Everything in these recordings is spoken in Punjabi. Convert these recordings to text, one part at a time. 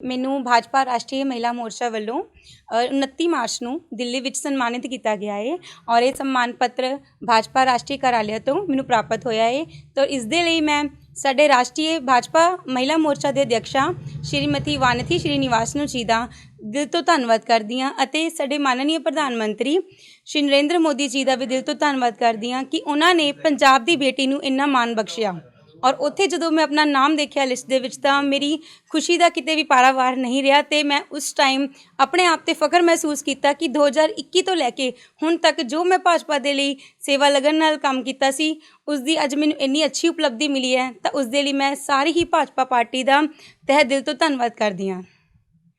ਮੈਨੂੰ ਭਾਜਪਾ ਰਾਸ਼ਟਰੀ ਮਹਿਲਾ ਮੋਰਚਾ ਵੱਲੋਂ ਅ, 29 ਮਾਰਚ ਨੂੰ ਦਿੱਲੀ ਵਿੱਚ ਸਨਮਾਨਿਤ ਕੀਤਾ ਗਿਆ ਹੈ ਔਰ ਇਹ ਸਨਮਾਨ ਪੱਤਰ ਭਾਜਪਾ ਰਾਸ਼ਟਰੀ ਕਾਰਜਾਲਿਆ ਤੋਂ ਮੈਨੂੰ ਪ੍ਰਾਪਤ ਹੋਇਆ ਹੈ ਤਾਂ ਇਸ ਦੇ ਲਈ ਮੈਂ ਸਾਡੇ ਰਾਸ਼ਟਰੀ ਭਾਜਪਾ ਮਹਿਲਾ ਮੋਰਚਾ ਦੇ ਅਧਿਕਸ਼ਾ ਸ਼੍ਰੀਮਤੀ ਵਾਨਤੀ ਸ਼੍ਰੀਨਿਵਾਸ ਨੂੰ ਜੀ ਦਾ ਦਿਲ ਤੋਂ ਧੰਨਵਾਦ ਕਰਦੀ ਹਾਂ ਅਤੇ ਸਾਡੇ ਮਾਨਨੀय ਪ੍ਰਧਾਨ ਮੰਤਰੀ ਸ਼੍ਰੀ ਨਰਿੰਦਰ ਮੋਦੀ ਜੀ ਦਾ ਵੀ ਦਿਲ ਤੋਂ ਧੰਨਵਾਦ ਕਰਦੀ ਹਾਂ ਕਿ ਉਹਨਾਂ ਨੇ ਪੰਜਾਬ ਦੀ ਬੇਟੀ ਨੂੰ ਇੰਨਾ ਮਾਣ ਬਖਸ਼ਿਆ। ਔਰ ਉੱਥੇ ਜਦੋਂ ਮੈਂ ਆਪਣਾ ਨਾਮ ਦੇਖਿਆ ਲਿਸਟ ਦੇ ਵਿੱਚ, ਤਾਂ ਮੇਰੀ ਖੁਸ਼ੀ ਦਾ ਕਿਤੇ ਵੀ ਪਾਰਾਵਾਰ ਨਹੀਂ ਰਿਹਾ ਤੇ ਮੈਂ ਉਸ ਟਾਈਮ ਆਪਣੇ ਆਪ ਤੇ ਫਖਰ ਮਹਿਸੂਸ ਕੀਤਾ ਕਿ 2021 ਤੋਂ ਲੈ ਕੇ ਹੁਣ ਤੱਕ ਜੋ ਮੈਂ ਭਾਜਪਾ ਦੇ ਲਈ ਸੇਵਾ ਲਗਨ ਨਾਲ ਕੰਮ ਕੀਤਾ ਸੀ, ਉਸ ਦੀ ਅੱਜ ਮੈਨੂੰ ਇੰਨੀ ਅੱਛੀ ਉਪਲਬਧੀ ਮਿਲੀ ਹੈ, ਤਾਂ ਉਸ ਦੇ ਲਈ ਮੈਂ ਸਾਰੀ ਹੀ ਭਾਜਪਾ ਪਾਰਟੀ ਦਾ ਤਹਿ ਦਿਲ ਤੋਂ ਧੰਨਵਾਦ ਕਰਦੀ ਹਾਂ।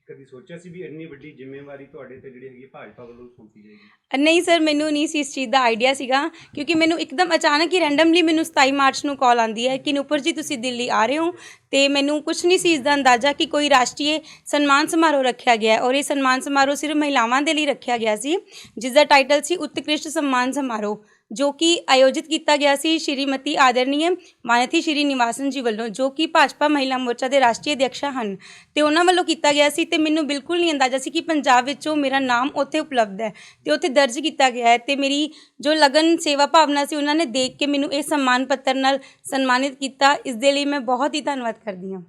ਕਦੀ ਸੋਚਿਆ ਸੀ ਵੀ ਇੰਨੀ ਵੱਡੀ ਜ਼ਿੰਮੇਵਾਰੀ ਤੁਹਾਡੇ ਤੇ ਜਿਹੜੀ ਹੈਗੀ ਭਾਜਪਾ ਵੱਲੋਂ ਸੌਂਪੀ ਜਾਏਗੀ? ਨਹੀਂ ਸਰ, ਮੈਨੂੰ ਨਹੀਂ ਸੀ ਇਸ ਚੀਜ਼ ਦਾ ਆਈਡੀਆ ਸੀਗਾ, ਕਿਉਂਕਿ ਮੈਨੂੰ ਇੱਕਦਮ ਅਚਾਨਕ ਹੀ ਰੈਂਡਮਲੀ ਮੈਨੂੰ 27 ਮਾਰਚ ਨੂੰ ਕਾਲ ਆਂਦੀ ਹੈ ਕਿ ਨੂਪਰ ਜੀ, ਤੁਸੀਂ ਦਿੱਲੀ ਆ ਰਹੇ ਹੋ ਤੇ ਮੈਨੂੰ ਕੁਝ ਨਹੀਂ ਸੀ ਇਸ ਦਾ ਅੰਦਾਜ਼ਾ ਕਿ ਕੋਈ ਰਾਸ਼ਟਰੀ ਸਨਮਾਨ ਸਮਾਰੋਹ ਰੱਖਿਆ ਗਿਆ ਹੈ। ਔਰ ਇਹ ਸਨਮਾਨ ਸਮਾਰੋਹ ਸਿਰਫ ਮਹਿਲਾਵਾਂ ਦੇ ਲਈ ਰੱਖਿਆ ਗਿਆ ਸੀ, ਜਿਸ ਦਾ ਟਾਈਟਲ ਸੀ ਉਤਕ੍ਰਿਸ਼ਟ ਸਨਮਾਨ ਸਮਾਰੋਹ। ਜੋ ਕਿ ਆਯੋਜਿਤ ਕੀਤਾ ਗਿਆ ਸੀ ਸ਼੍ਰੀਮਤੀ ਆਦਰਨੀय ਮਾਨਥੀ ਸ਼੍ਰੀ ਨਿਵਾਸਨ ਜੀ ਵੱਲੋਂ ਜੋ ਕਿ ਭਾਜਪਾ ਮਹਿਲਾ ਮੋਰਚਾ ਦੇ ਰਾਸ਼ਟਰੀ ਅਧਿਕਸ਼ਾ ਹਨ। ਤੇ ਉਹਨਾਂ ਵੱਲੋਂ ਕੀਤਾ ਗਿਆ ਸੀ ਤੇ ਮੈਨੂੰ ਬਿਲਕੁਲ ਨਹੀਂ ਅੰਦਾਜ਼ਾ ਸੀ ਕਿ ਪੰਜਾਬ ਵਿੱਚੋਂ ਮੇਰਾ ਨਾਮ ਉੱਥੇ ਉਪਲਬਧ ਹੈ। ਤੇ ਉੱਥੇ ਦਰਜ ਕੀਤਾ ਗਿਆ ਹੈ ਤੇ ਮੇਰੀ ਜੋ ਲਗਨ ਸੇਵਾ ਭਾਵਨਾ ਸੀ ਉਹਨਾਂ ਨੇ ਦੇਖ ਕੇ ਮੈਨੂੰ ਇਹ ਸਨਮਾਨ ਪੱਤਰ ਨਾਲ ਸਨਮਾਨਿਤ ਕੀਤਾ। ਇਸ ਦੇ ਲਈ ਮੈਂ ਬਹੁਤ ਹੀ ਧੰਨਵਾਦ ਕਰਦੀ ਹਾਂ।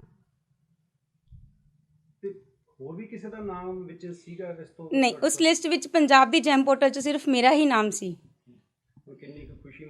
ਹੋਰ ਵੀ ਕਿਸੇ ਦਾ ਨਾਮ ਵਿੱਚ ਸੀਗਾ ਇਸ ਤੋਂ ਨਹੀਂ ਉਸ ਲਿਸਟ ਵਿੱਚ ਪੰਜਾਬ ਦੀ ਜੈਮ ਪੋਰਟਲ 'ਚ ਸਿਰਫ ਮੇਰਾ ਹੀ ਨਾਮ ਸੀ।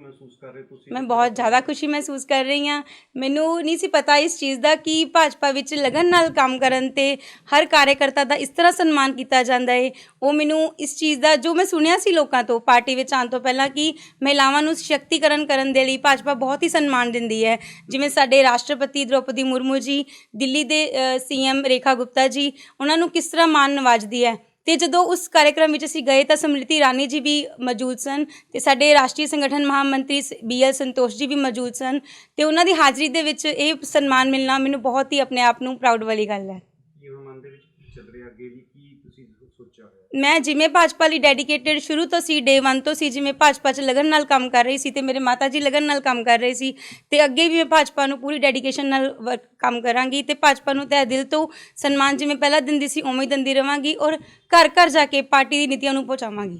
ਮਹਿਸੂਸ ਕਰ ਰਹੇ ਤੁਸੀਂ? ਮੈਂ ਬਹੁਤ ਜ਼ਿਆਦਾ ਖੁਸ਼ੀ ਮਹਿਸੂਸ ਕਰ ਰਹੀ ਹਾਂ। ਮੈਨੂੰ ਨਹੀਂ ਸੀ ਪਤਾ ਇਸ ਚੀਜ਼ ਦਾ ਕਿ ਭਾਜਪਾ ਵਿੱਚ ਲਗਨ ਨਾਲ ਕੰਮ ਕਰਨ ਤੇ ਹਰ ਕਾਰਜਕਰਤਾ ਦਾ ਇਸ ਤਰ੍ਹਾਂ ਸਨਮਾਨ ਕੀਤਾ ਜਾਂਦਾ ਹੈ ਉਹ ਮੈਨੂੰ ਇਸ ਚੀਜ਼ ਦਾ ਜੋ ਮੈਂ ਸੁਣਿਆ ਸੀ ਲੋਕਾਂ ਤੋਂ, ਪਾਰਟੀ ਵਿੱਚ ਆਉਣ ਤੋਂ ਪਹਿਲਾਂ ਕਿ ਮਹਿਲਾਵਾਂ ਨੂੰ ਸਸ਼ਕਤੀਕਰਨ ਕਰਨ ਦੇ ਲਈ ਭਾਜਪਾ ਬਹੁਤ ਹੀ ਸਨਮਾਨ ਦਿੰਦੀ ਹੈ। ਜਿਵੇਂ ਸਾਡੇ ਰਾਸ਼ਟਰਪਤੀ ਦ੍ਰੋਪਦੀ ਮੁਰਮੂ ਜੀ, ਦਿੱਲੀ ਦੇ ਸੀਐਮ ਰੇਖਾ ਗੁਪਤਾ ਜੀ, ਉਹਨਾਂ ਨੂੰ ਕਿਸ ਤਰ੍ਹਾਂ ਮਾਨ ਨਵਾਜਦੀ ਹੈ? ਤੇ ਜਦੋਂ ਉਸ ਕਾਰਜਕ੍ਰਮ ਵਿੱਚ ਅਸੀਂ ਗਏ ਤਾਂ ਸਮ੍ਰਿਤੀ ਰਾਣੀ ਜੀ ਵੀ ਮੌਜੂਦ ਸਨ ਤੇ ਸਾਡੇ ਰਾਸ਼ਟਰੀ ਸੰਗਠਨ ਮਹਾਮੰਤਰੀ ਬੀਐਲ ਸੰਤੋਸ਼ ਜੀ ਵੀ ਮੌਜੂਦ ਸਨ ਤੇ ਉਹਨਾਂ ਦੀ ਹਾਜ਼ਰੀ ਦੇ ਵਿੱਚ ਇਹ ਸਨਮਾਨ ਮਿਲਣਾ ਮੈਨੂੰ ਬਹੁਤ ਹੀ ਆਪਣੇ ਆਪ ਨੂੰ ਪ੍ਰਾਊਡ ਵਾਲੀ ਗੱਲ ਹੈ। ਕੀ ਹੁਣ ਦੇ ਵਿੱਚ ਚੱਲ ਰਿਹਾ ਅੱਗੇ ਵੀ? ਕੀ ਤੁਸੀਂ ਸੋਚਿਆ? ਮੈਂ ਜਿਵੇਂ ਭਾਜਪਾ ਲਈ ਡੈਡੀਕੇਟਿਡ ਸ਼ੁਰੂ ਤੋਂ ਸੀ ਡੇ 1 ਤੋਂ ਸੀ ਜਿਵੇਂ ਭਾਜਪਾ 'ਚ ਲਗਨ ਨਾਲ ਕੰਮ ਕਰ ਰਹੀ ਸੀ ਤੇ ਮੇਰੇ ਮਾਤਾ ਜੀ ਲਗਨ ਨਾਲ ਕੰਮ ਕਰ ਰਹੇ ਸੀ ਤੇ ਅੱਗੇ ਵੀ ਮੈਂ ਭਾਜਪਾ ਨੂੰ ਪੂਰੀ ਡੈਡੀਕੇਸ਼ਨ ਨਾਲ ਕੰਮ ਕਰਾਂਗੀ ਤੇ ਭਾਜਪਾ ਨੂੰ ਤਹਿ ਦਿਲ ਤੋਂ ਸਨਮਾਨ ਜਿਵੇਂ ਪਹਿਲਾਂ ਦਿੰਦੀ ਸੀ ਉਵੇਂ ਹੀ ਦਿੰਦੀ ਰਵਾਂਗੀ ਔਰ ਘਰ ਘਰ ਜਾ ਕੇ ਪਾਰਟੀ ਦੀ ਨੀਤੀਆਂ ਨੂੰ ਪਹੁੰਚਾਵਾਂਗੀ।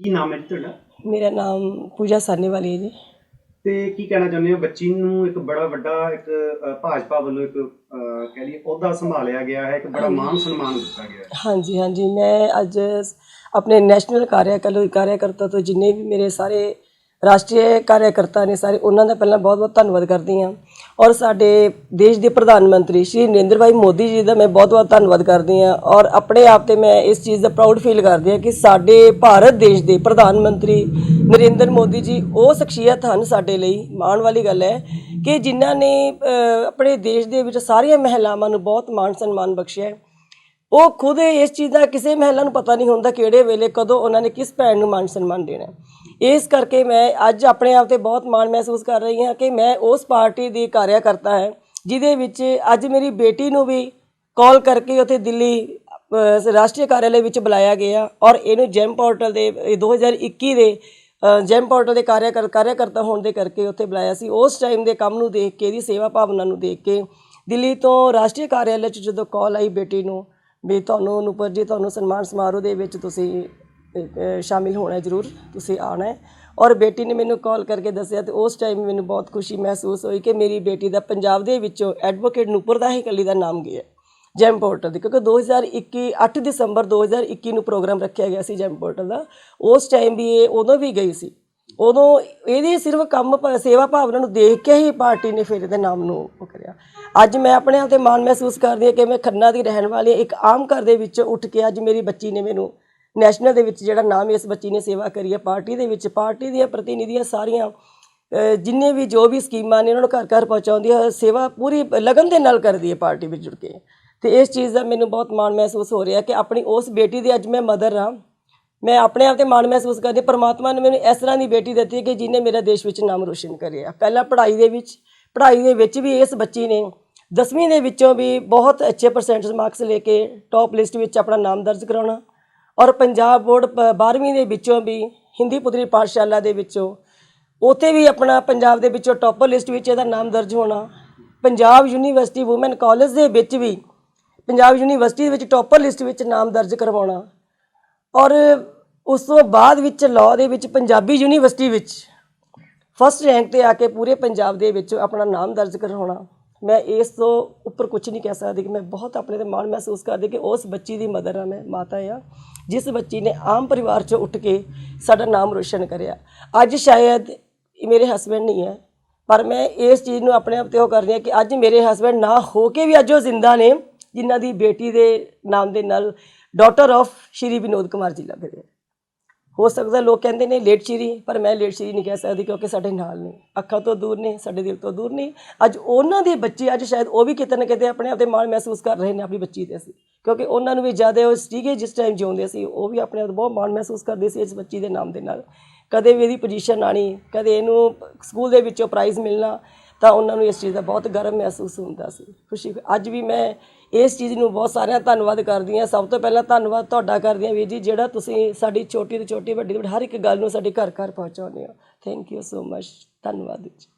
ਕੀ ਨਾਮ ਹੈ ਤੁਹਾਡਾ? ਮੇਰਾ ਨਾਮ ਪੂਜਾ ਸਾਹਨੇਵਾਲੀ ਹੈ ਜੀ। ਤੇ ਕੀ ਕਹਿਣਾ ਚਾਹੁੰਦੇ ਹੋ? ਬੱਚੀ ਨੂੰ ਇੱਕ ਬੜਾ ਵੱਡਾ ਇੱਕ ਅ, ਭਾਜਪਾ ਵੱਲੋਂ ਇੱਕ ਅ, ਕਹਿ ਲਈਏ ਅਹੁਦਾ ਸੰਭਾਲਿਆ ਗਿਆ ਹੈ ਇੱਕ ਬੜਾ ਮਾਨ ਸਨਮਾਨ ਦਿੱਤਾ ਗਿਆ ਹੈ। ਹਾਂਜੀ ਹਾਂਜੀ। ਮੈਂ ਅੱਜ ਆਪਣੇ ਨੈਸ਼ਨਲ ਕਾਰਿਆਕਲ ਕਾਰਿਆਕਰਤਾ ਤੋਂ ਜਿੰਨੇ ਵੀ ਮੇਰੇ ਸਾਰੇ ਰਾਸ਼ਟਰੀ ਕਾਰਿਆਕਰਤਾ ਨੇ ਸਾਰੇ ਉਹਨਾਂ ਦਾ ਪਹਿਲਾਂ ਬਹੁਤ-ਬਹੁਤ ਧੰਨਵਾਦ ਕਰਦੀ ਹਾਂ। ਔਰ ਸਾਡੇ ਦੇਸ਼ ਦੇ ਪ੍ਰਧਾਨ ਮੰਤਰੀ ਸ਼੍ਰੀ ਨਰਿੰਦਰ ਭਾਈ ਮੋਦੀ ਜੀ ਦਾ ਮੈਂ ਬਹੁਤ-ਬਹੁਤ ਧੰਨਵਾਦ ਕਰਦੀ ਹਾਂ। ਔਰ ਆਪਣੇ ਆਪ ਤੇ ਮੈਂ ਇਸ ਚੀਜ਼ ਦਾ ਪ੍ਰਾਊਡ ਫੀਲ ਕਰਦੀ ਹਾਂ ਕਿ ਸਾਡੇ ਭਾਰਤ ਦੇਸ਼ ਦੇ ਪ੍ਰਧਾਨ ਮੰਤਰੀ ਨਰਿੰਦਰ ਮੋਦੀ ਜੀ, ਉਹ ਸ਼ਖਸੀਅਤ ਹਨ ਸਾਡੇ ਲਈ। ਮਾਣ ਵਾਲੀ ਗੱਲ ਹੈ ਕਿ ਜਿਨ੍ਹਾਂ ਨੇ ਆਪਣੇ ਦੇਸ਼ ਦੇ ਵਿੱਚ ਸਾਰੀਆਂ ਮਹਿਲਾਵਾਂ ਨੂੰ ਬਹੁਤ ਮਾਣ ਸਨਮਾਨ ਬਖਸ਼ਿਆ ਉਹ ਖੁਦ ਇਸ ਚੀਜ਼ ਦਾ ਕਿਸੇ ਮਹਿਲਾ ਨੂੰ ਪਤਾ ਨਹੀਂ ਹੁੰਦਾ ਕਿਹੜੇ ਵੇਲੇ ਕਦੋਂ ਉਹਨਾਂ ਨੇ ਕਿਸ ਭੈਣ ਨੂੰ ਮਾਨ ਸਨਮਾਨ ਦੇਣਾ ਇਸ ਕਰਕੇ ਮੈਂ ਅੱਜ ਆਪਣੇ ਆਪ ਤੇ ਬਹੁਤ ਮਾਣ ਮਹਿਸੂਸ ਕਰ ਰਹੀ ਹਾਂ ਕਿ ਮੈਂ ਉਸ ਪਾਰਟੀ ਦੀ ਕਾਰਿਆਕਰਤਾ ਹੈ, ਜਿਹਦੇ ਵਿੱਚ ਅੱਜ ਮੇਰੀ ਬੇਟੀ ਨੂੰ ਵੀ ਕਾਲ ਕਰਕੇ ਉੱਥੇ ਦਿੱਲੀ ਰਾਸ਼ਟਰੀ ਕਾਰਿਆਲੇ ਵਿੱਚ ਬੁਲਾਇਆ ਗਿਆ ਔਰ ਇਹਨੂੰ ਜੈਮ ਪੋਰਟਲ ਦੇ, ਇਹ 2021 ਦੇ ਜੈਮ ਪੋਰਟਲ ਦੇ ਕਾਰਿਆਕਰ, ਕਾਰਿਆਕਰਤਾ ਹੋਣ ਦੇ ਕਰਕੇ ਉੱਥੇ ਬੁਲਾਇਆ ਸੀ। ਉਸ ਟਾਈਮ ਦੇ ਕੰਮ ਨੂੰ ਦੇਖ ਕੇ ਇਹਦੀ ਸੇਵਾ ਭਾਵਨਾ ਨੂੰ ਦੇਖ ਕੇ ਦਿੱਲੀ ਤੋਂ ਰਾਸ਼ਟਰੀ ਕਾਰਿਆਲੇ 'ਚ ਜਦੋਂ ਕਾਲ ਆਈ ਬੇਟੀ ਨੂੰ ਵੀ ਤੁਹਾਨੂੰ ਨੂਪਰ ਜੀ ਤੁਹਾਨੂੰ ਸਨਮਾਨ ਸਮਾਰੋਹ ਦੇ ਵਿੱਚ ਤੁਸੀਂ ਸ਼ਾਮਿਲ ਹੋਣਾ ਜ਼ਰੂਰ, ਤੁਸੀਂ ਆਉਣਾ ਹੈ। ਔਰ ਬੇਟੀ ਨੇ ਮੈਨੂੰ ਕਾਲ ਕਰਕੇ ਦੱਸਿਆ ਤੇ ਉਸ ਟਾਈਮ ਮੈਨੂੰ ਬਹੁਤ ਖੁਸ਼ੀ ਮਹਿਸੂਸ ਹੋਈ ਕਿ ਮੇਰੀ ਬੇਟੀ ਦਾ ਪੰਜਾਬ ਦੇ ਵਿੱਚੋਂ ਐਡਵੋਕੇਟ ਨੂਪਰ ਦਾ ਹੀ ਇਕੱਲੀ ਦਾ ਨਾਮ ਗਿਆ ਜੈਮ ਪੋਰਟਲ ਦੀ ਕਿਉਂਕਿ 2021 8 ਦਸੰਬਰ 2021 ਨੂੰ ਪ੍ਰੋਗਰਾਮ ਰੱਖਿਆ ਗਿਆ ਸੀ ਜੈਮ ਪੋਰਟਲ ਦਾ। ਉਸ ਟਾਈਮ ਵੀ ਇਹ ਉਦੋਂ ਵੀ ਗਈ ਸੀ। ਉਦੋਂ ਇਹਦੀ ਸਿਰਫ ਕੰਮ ਭ- ਸੇਵਾ ਭਾਵਨਾ ਨੂੰ ਦੇਖ ਕੇ ਹੀ ਪਾਰਟੀ ਨੇ ਫਿਰ ਇਹਦੇ ਨਾਮ ਨੂੰ ਉਹ ਕਰਿਆ। ਅੱਜ ਮੈਂ ਆਪਣੇ ਆਪ ਤੇ ਮਾਣ ਮਹਿਸੂਸ ਕਰਦੀ ਹਾਂ ਕਿ ਮੈਂ ਖੰਨਾ ਦੀ ਰਹਿਣ ਵਾਲੀ ਹਾਂ। ਇੱਕ ਆਮ ਘਰ ਦੇ ਵਿੱਚ ਉੱਠ ਕੇ ਅੱਜ ਮੇਰੀ ਬੱਚੀ ਨੇ ਮੈਨੂੰ ਨੈਸ਼ਨਲ ਦੇ ਵਿੱਚ ਜਿਹੜਾ ਨਾਮ ਇਸ ਬੱਚੀ ਨੇ ਸੇਵਾ ਕਰੀ ਹੈ ਪਾਰਟੀ ਦੇ ਵਿੱਚ ਪਾਰਟੀ ਦੀਆਂ ਪ੍ਰਤੀਨਿਧੀਆਂ ਸਾਰੀਆਂ ਅ, ਜਿੰਨੇ ਵੀ ਜੋ ਵੀ ਸਕੀਮਾਂ ਨੇ ਉਹਨਾਂ ਨੂੰ ਘਰ ਘਰ ਪਹੁੰਚਾਉਂਦੀ ਹੈ ਸੇਵਾ ਪੂਰੀ ਲਗਨ ਦੇ ਨਾਲ ਕਰਦੀ ਹੈ ਪਾਰਟੀ ਵਿੱਚ ਜੁੜ ਕੇ। ਤੇ ਇਸ ਚੀਜ਼ ਦਾ ਮੈਨੂੰ ਬਹੁਤ ਮਾਣ ਮਹਿਸੂਸ ਹੋ ਰਿਹਾ ਕਿ ਆਪਣੀ ਉਸ ਬੇਟੀ ਦੀ ਅੱਜ ਮੈਂ ਮਦਰ ਹਾਂ। ਮੈਂ ਆਪਣੇ ਆਪ ਤੇ ਮਾਣ ਮਹਿਸੂਸ ਕਰਦੀ ਪਰਮਾਤਮਾ ਨੇ ਮੈਨੂੰ ਇਸ ਤਰ੍ਹਾਂ ਦੀ ਬੇਟੀ ਦਿੱਤੀ ਕਿ ਜਿਹਨੇ ਮੇਰਾ ਦੇਸ਼ ਵਿੱਚ ਨਾਮ ਰੋਸ਼ਨ ਕਰਿਆ। ਪਹਿਲਾਂ ਪੜ੍ਹਾਈ ਦੇ ਵਿੱਚ, ਪੜ੍ਹਾਈ ਦੇ ਵਿੱਚ ਵੀ ਇਸ ਬੱਚੀ ਨੇ 10ਵੀਂ ਦੇ ਵਿੱਚੋਂ ਵੀ ਬਹੁਤ ਅੱਛੇ ਪਰਸੈਂਟੇਜ ਮਾਰਕਸ ਲੈ ਕੇ ਟੌਪ ਲਿਸਟ ਵਿੱਚ ਆਪਣਾ ਨਾਮ ਦਰਜ ਕਰਾਉਣਾ ਔਰ ਪੰਜਾਬ ਬੋਰਡ 12ਵੀਂ ਦੇ ਵਿੱਚੋਂ ਵੀ ਹਿੰਦੀ ਪੁੱਤਰੀ ਪਾਠਸ਼ਾਲਾ ਦੇ ਵਿੱਚੋਂ ਉੱਥੇ ਵੀ ਆਪਣਾ ਪੰਜਾਬ ਦੇ ਵਿੱਚੋਂ ਟੌਪਰ ਲਿਸਟ ਵਿੱਚ ਇਹਦਾ ਨਾਮ ਦਰਜ ਹੋਣਾ। ਪੰਜਾਬ ਯੂਨੀਵਰਸਿਟੀ ਔਮਨ ਕਾਲਜ ਦੇ ਵਿੱਚ ਵੀ ਪੰਜਾਬ ਯੂਨੀਵਰਸਿਟੀ ਦੇ ਵਿੱਚ ਟੌਪਰ ਲਿਸਟ ਵਿੱਚ ਨਾਮ ਦਰਜ ਕਰਵਾਉਣਾ। ਔਰ ਉਸ ਤੋਂ ਬਾਅਦ ਵਿੱਚ ਲਾਅ ਦੇ ਵਿੱਚ, ਪੰਜਾਬੀ ਯੂਨੀਵਰਸਿਟੀ ਵਿੱਚ ਫਸਟ ਰੈਂਕ ਤੇ ਆ ਕੇ ਪੂਰੇ ਪੰਜਾਬ ਦੇ ਵਿੱਚ ਆਪਣਾ ਨਾਮ ਦਰਜ ਕਰਵਾਉਣਾ। ਮੈਂ ਇਸ ਤੋਂ ਉੱਪਰ ਕੁਝ ਨਹੀਂ ਕਹਿ ਸਕਦੀ ਕਿ ਮੈਂ ਬਹੁਤ ਆਪਣੇ ਤੇ ਮਾਣ ਮਹਿਸੂਸ ਕਰਦੀ ਕਿ ਉਸ ਬੱਚੀ ਦੀ ਮਦਰ ਆ, ਮੈਂ ਮਾਤਾ ਆ, ਜਿਸ ਬੱਚੀ ਨੇ ਆਮ ਪਰਿਵਾਰ ਚੋਂ ਉੱਠ ਕੇ ਸਾਡਾ ਨਾਮ ਰੋਸ਼ਨ ਕਰਿਆ। ਅੱਜ ਸ਼ਾਇਦ ਮੇਰੇ ਹਸਬੰਡ ਨਹੀਂ ਹੈ, ਪਰ ਮੈਂ ਇਸ ਚੀਜ਼ ਨੂੰ ਆਪਣੇ ਆਪ ਤੇ ਉਹ ਕਰਦੀ ਹਾਂ ਕਿ ਅੱਜ ਮੇਰੇ ਹਸਬੰਡ ਨਾ ਹੋ ਕੇ ਵੀ ਅੱਜ ਉਹ ਜ਼ਿੰਦਾ ਨੇ, ਜਿਨ੍ਹਾਂ ਦੀ ਬੇਟੀ ਦੇ ਨਾਮ ਦੇ ਨਾਲ ਡਾਟਰ ਆਫ ਸ਼੍ਰੀ ਵਿਨੋਦ ਕੁਮਾਰ ਜੀ ਲੱਗ ਰਿਹਾ ਹੋ। ਸਕਦਾ ਲੋਕ ਕਹਿੰਦੇ ਨੇ ਲੇਟ ਸ਼੍ਰੀ ਪਰ ਮੈਂ ਲੇਟ ਸ਼੍ਰੀ ਨਹੀਂ ਕਹਿ ਸਕਦੀ ਕਿਉਂਕਿ ਸਾਡੇ ਨਾਲ ਨੇ। ਅੱਖਾਂ ਤੋਂ ਦੂਰ ਨੇ, ਸਾਡੇ ਦਿਲ ਤੋਂ ਦੂਰ ਨੇ। ਅੱਜ ਉਹਨਾਂ ਦੇ ਬੱਚੇ, ਅੱਜ ਸ਼ਾਇਦ ਉਹ ਵੀ ਕਿਤੇ ਨਾ ਕਿਤੇ ਆਪਣੇ ਆਪ ਤੇ ਮਾਣ ਮਹਿਸੂਸ ਕਰ ਰਹੇ ਨੇ ਆਪਣੀ ਬੱਚੀ ਤੇ ਅਸੀਂ। ਕਿਉਂਕਿ ਉਹਨਾਂ ਨੂੰ ਵੀ ਜ਼ਿਆਦਾ ਉਹ ਸੀਗੇ ਜਿਸ ਟਾਈਮ ਜਿਉਂਦੇ ਸੀ, ਉਹ ਵੀ ਆਪਣੇ ਆਪ ਬਹੁਤ ਮਾਣ ਮਹਿਸੂਸ ਕਰਦੇ ਸੀ ਇਸ ਬੱਚੀ ਦੇ ਨਾਮ ਦੇ ਨਾਲ। ਕਦੇ ਵੀ ਇਹਦੀ ਪੋਜੀਸ਼ਨ ਆਣੀ ਕਦੇ ਇਹਨੂੰ ਸਕੂਲ ਦੇ ਵਿੱਚੋਂ ਪ੍ਰਾਈਜ਼ ਮਿਲਣਾ, ਤਾਂ ਉਹਨਾਂ ਨੂੰ ਇਸ ਚੀਜ਼ ਦਾ ਬਹੁਤ ਗਰਵ ਮਹਿਸੂਸ ਹੁੰਦਾ ਸੀ। ਖੁਸ਼ੀ ਅੱਜ ਵੀ ਮੈਂ ਇਸ ਚੀਜ਼ ਨੂੰ ਬਹੁਤ ਸਾਰਿਆਂ ਧੰਨਵਾਦ ਕਰਦੀ ਹਾਂ। ਸਭ ਤੋਂ ਪਹਿਲਾਂ ਧੰਨਵਾਦ ਤੁਹਾਡਾ ਕਰਦੀ ਹਾਂ ਵੀਰ ਜੀ, ਜਿਹੜਾ ਤੁਸੀਂ ਸਾਡੀ ਛੋਟੀ ਤੋਂ ਛੋਟੀ ਵੱਡੀ ਤੋਂ ਵੱਡੀ ਹਰ ਇੱਕ ਗੱਲ ਨੂੰ ਸਾਡੇ ਘਰ ਘਰ ਪਹੁੰਚਾਉਂਦੇ ਹੋ। ਥੈਂਕ ਯੂ ਸੋ ਮਚ ਧੰਨਵਾਦ ਜੀ।